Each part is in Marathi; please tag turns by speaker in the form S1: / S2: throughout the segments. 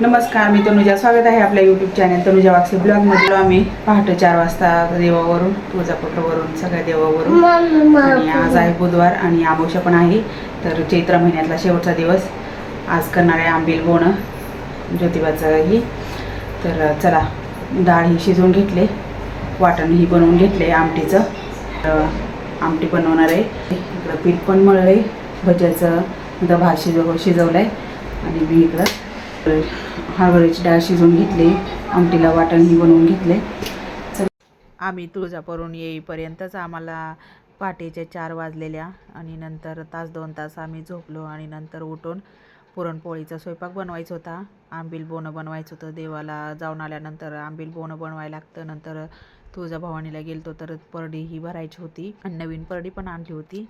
S1: नमस्कार मी तनुजा. स्वागत आहे आपल्या यूट्यूब चॅनल तनुजा वाक्से ब्लॉगमध्ये आम्ही पहाटे चार वाजता देवावरून तुळजापूरवरून सगळ्या देवावरून. आणि आज आहे बुधवार आणि आमोशा पण आहे. तर चैत्र महिन्यातला शेवटचा दिवस. आज करणार आहे आंबील बोणं ज्योतिबाचं ही. तर चला डाळ ही शिजवून घेतले. वाटण ही बनवून घेतले आमटीचं. तर आमटी बनवणार आहे. इकडं पीठ पण मळलं आहे भज्याचं भात शिजव शिजवलं आहे आणि मी इकडं हरभऱ्याची डाळ शिजवून घेतली आमटीला वाटणही बनवून घेतले. आम्ही तुळजापूरून येईपर्यंतच आम्हाला पहाटेच्या चार वाजलेल्या आणि नंतर तास दोन तास आम्ही झोपलो आणि नंतर उठून पुरणपोळीचा स्वयंपाक बनवायचा होता. आंबील बोनं बनवायचं होतं. देवाला जाऊन आल्यानंतर आंबील बोनं बनवायला लागतं. नंतर तुळजाभवानीला गेलतो तर परडी ही भरायची होती. आणि नवीन परडी पण आणली होती.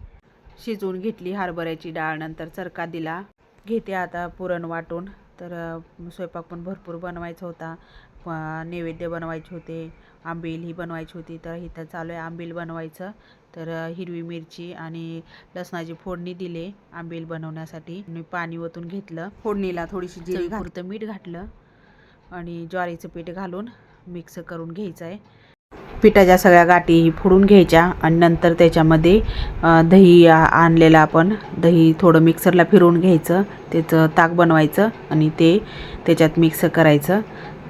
S1: शिजवून घेतली हरभऱ्याची डाळ. नंतर चरका दिला. घेते आता पुरण वाटून. तर स्वयंपाक पण भरपूर बनवायचा होता. नैवेद्य बनवायचे होते आंबील ही बनवायची होती. तर इथं चालू आहे आंबील बनवायचं. तर हिरवी मिरची आणि लसणाची फोडणी दिले आंबील बनवण्यासाठी. पाणी ओतून घेतलं. फोडणीला थोडीशी जिरी घालतं मीठ घातलं. आणि ज्वारीचं पीठ घालून मिक्स करून घ्यायचं आहे. पिठाच्या सगळ्या गाठी फोडून घ्यायच्या आणि नंतर त्याच्यामध्ये दही आ- आणलेलं आपण. दही थोडं मिक्सरला फिरवून घ्यायचं त्याचं ताक बनवायचं आणि ते त्याच्यात मिक्स करायचं.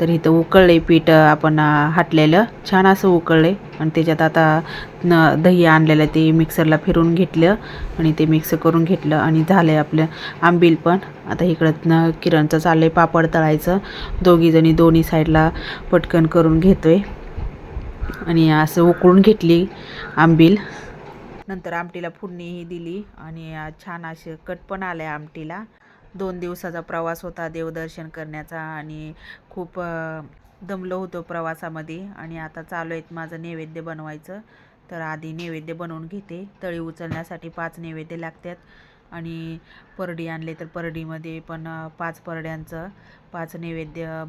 S1: तर इथं उकळले पीठ आपण हाटलेलं छान असं उकळले आणि त्याच्यात आता न दही आणलेलं ते मिक्सरला फिरून घेतलं आणि ते मिक्स करून घेतलं आणि झालं आहे आपलं आंबील पण. आता इकडं न किरणचं चाललं आहे पापड तळायचं. दोघीजणी दोन्ही साईडला पटकन करून घेतो आहे आणि असं उकळून घेतली आंबील. नंतर आमटीला फोडणीही दिली आणि छान असे कट पण आले आमटीला. दोन दिवसाचा प्रवास होता देवदर्शन करण्याचा आणि खूप दमलो होतो प्रवासामध्ये. आणि आता चालू आहेत माझं नैवेद्य बनवायचं. तर आधी नैवेद्य बनवून घेते. तळी उचलण्यासाठी पाच नैवेद्य लागतात. आणि परडी आणले तर परडीमध्ये पण पाच परड्यांचं पाच नैवेद्य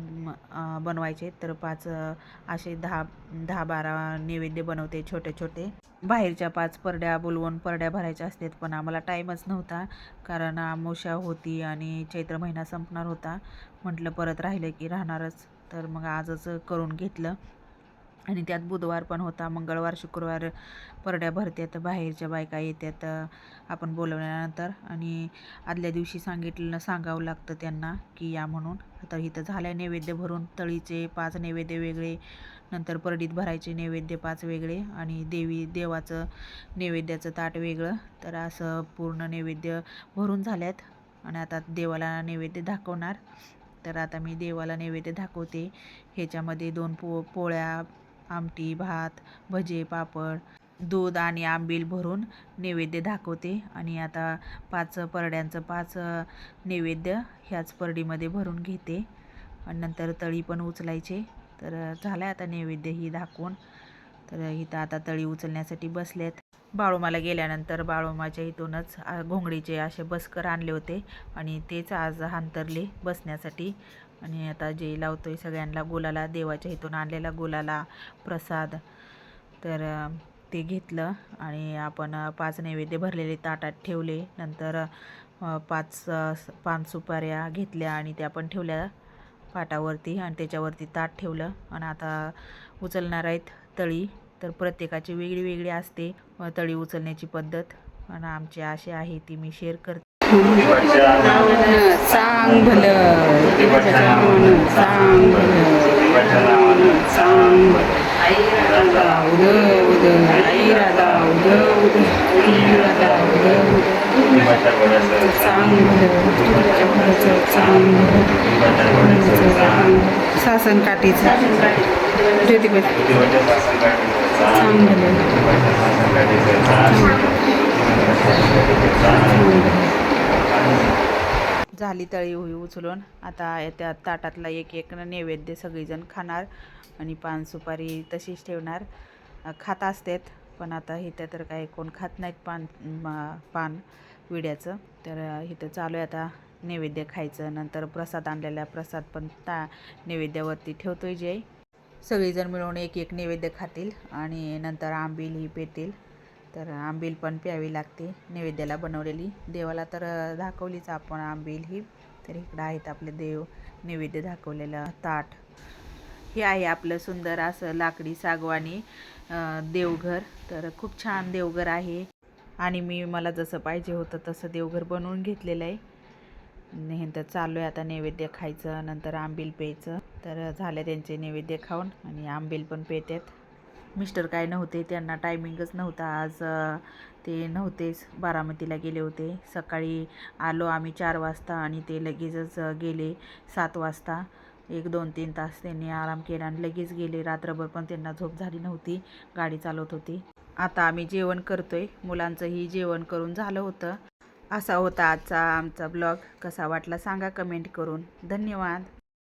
S1: बनवायचे. तर पाच असे दहा दहा बारा नैवेद्य बनवते छोटे छोटे. बाहेरच्या पाच परड्या बोलवून परड्या भरायच्या असतात पण आम्हाला टाईमच नव्हता. कारण आमोशा होती आणि चैत्र महिना संपणार होता. म्हटलं परत राहिलं की राहणारच. तर मग आजच करून घेतलं. आणि त्यात बुधवार पण होता मंगळवार शुक्रवार परड्या भरत्यात बाहेरच्या बायका येतात आपण बोलवल्यानंतर. आणि आदल्या दिवशी सांगितलं सांगावं लागतं त्यांना की या म्हणून. आता इथं झालं आहे नैवेद्य भरून तळीचे पाच नैवेद्य वेगळे नंतर परडीत भरायचे नैवेद्य पाच वेगळे आणि देवी देवाचं नैवेद्याचं ताट वेगळं. तर असं पूर्ण नैवेद्य भरून झाल्यात आणि आता देवाला नैवेद्य दाखवणार. तर आता मी देवाला नैवेद्य दाखवते. ह्याच्यामध्ये दोन पो पोळ्या आमटी भात भजे पापड दूध आणि आंबील भरून नैवेद्य दाखवते. आणि आता पाच परड्यांचं पाच नैवेद्य ह्याच परडीमध्ये भरून घेते. आणि नंतर तळी पण उचलायचे. तर झालं झालं आता नैवेद्य ही दाखवून. तर इथं आता तळी उचलण्यासाठी बसलेत. बाळूमाला गेल्यानंतर बाळूमाच्या इथूनच घोंगडीचे असे बसकर आणले होते. आणि तेच आज हांतरले बसण्यासाठी. आणि आता जे लावतो आहे सगळ्यांना गुलाला देवाच्या इथून आणलेला गुलाला प्रसाद. तर ते घेतलं आणि आपण पाच नैवेद्य भरलेले ताटात ठेवले. नंतर पाच स- पान सुपाऱ्या घेतल्या आणि त्या पण ठेवल्या पाटावरती आणि त्याच्यावरती ताट ठेवलं. आणि आता उचलणार आहेत तळी. तर प्रत्येकाची वेगळी वेगळी असते तळी उचलण्याची पद्धत. आणि आमची अशी आहे ती मी शेअर करते. सांग भलं. भलं सांग उद सांग झाली तळी होई उचलून. आता त्या ताटातला एक एक नैवेद्य सगळीजण खाणार आणि पान सुपारी तशीच ठेवणार. खात असतात पण आता इथं तर काही कोण खात नाहीत पान पान विड्याचं. तर इथं चालू आहे आता नैवेद्य खायचं. नंतर प्रसाद आणलेला प्रसाद पण ता नैवेद्यावरती ठेवतोय जय. सगळीजण मिळून एक एक नैवेद्य खातील आणि नंतर आंबील ही पेतील. तर आंबील पण प्यावी लागते. नैवेद्याला बनवलेली देवाला तर दाखवलीच आपण आंबील ही. तर इकडं आहेत आपले देव. नैवेद्य दाखवलेलं ताट. हे आहे आपलं सुंदर असं लाकडी सागवानी देवघर. तर खूप छान देवघर आहे. आणि मी मला जसं पाहिजे होतं तसं देवघर बनवून घेतलेलं आहे. नंतर चालू आहे आता नैवेद्य खायचं नंतर आंबील प्यायचं. तर झालं त्यांचे नैवेद्य खाऊन आणि आंबील पण पेतात. मिस्टर काय नव्हते त्यांना टायमिंगच नव्हता. आज ते नव्हतेच. बारामतीला गेले होते. सकाळी आलो आम्ही चार वाजता आणि ते लगेचच गेले सात वाजता. एक दोन तीन तास त्यांनी आराम केला आणि लगेच गेले. रात्रभर पण त्यांना झोप झाली नव्हती. गाडी चालवत होती. आता आम्ही जेवण करतोय. मुलांचंही जेवण करून झालं होतं. असा होता आजचा आमचा ब्लॉग. कसा वाटला सांगा कमेंट करून. धन्यवाद.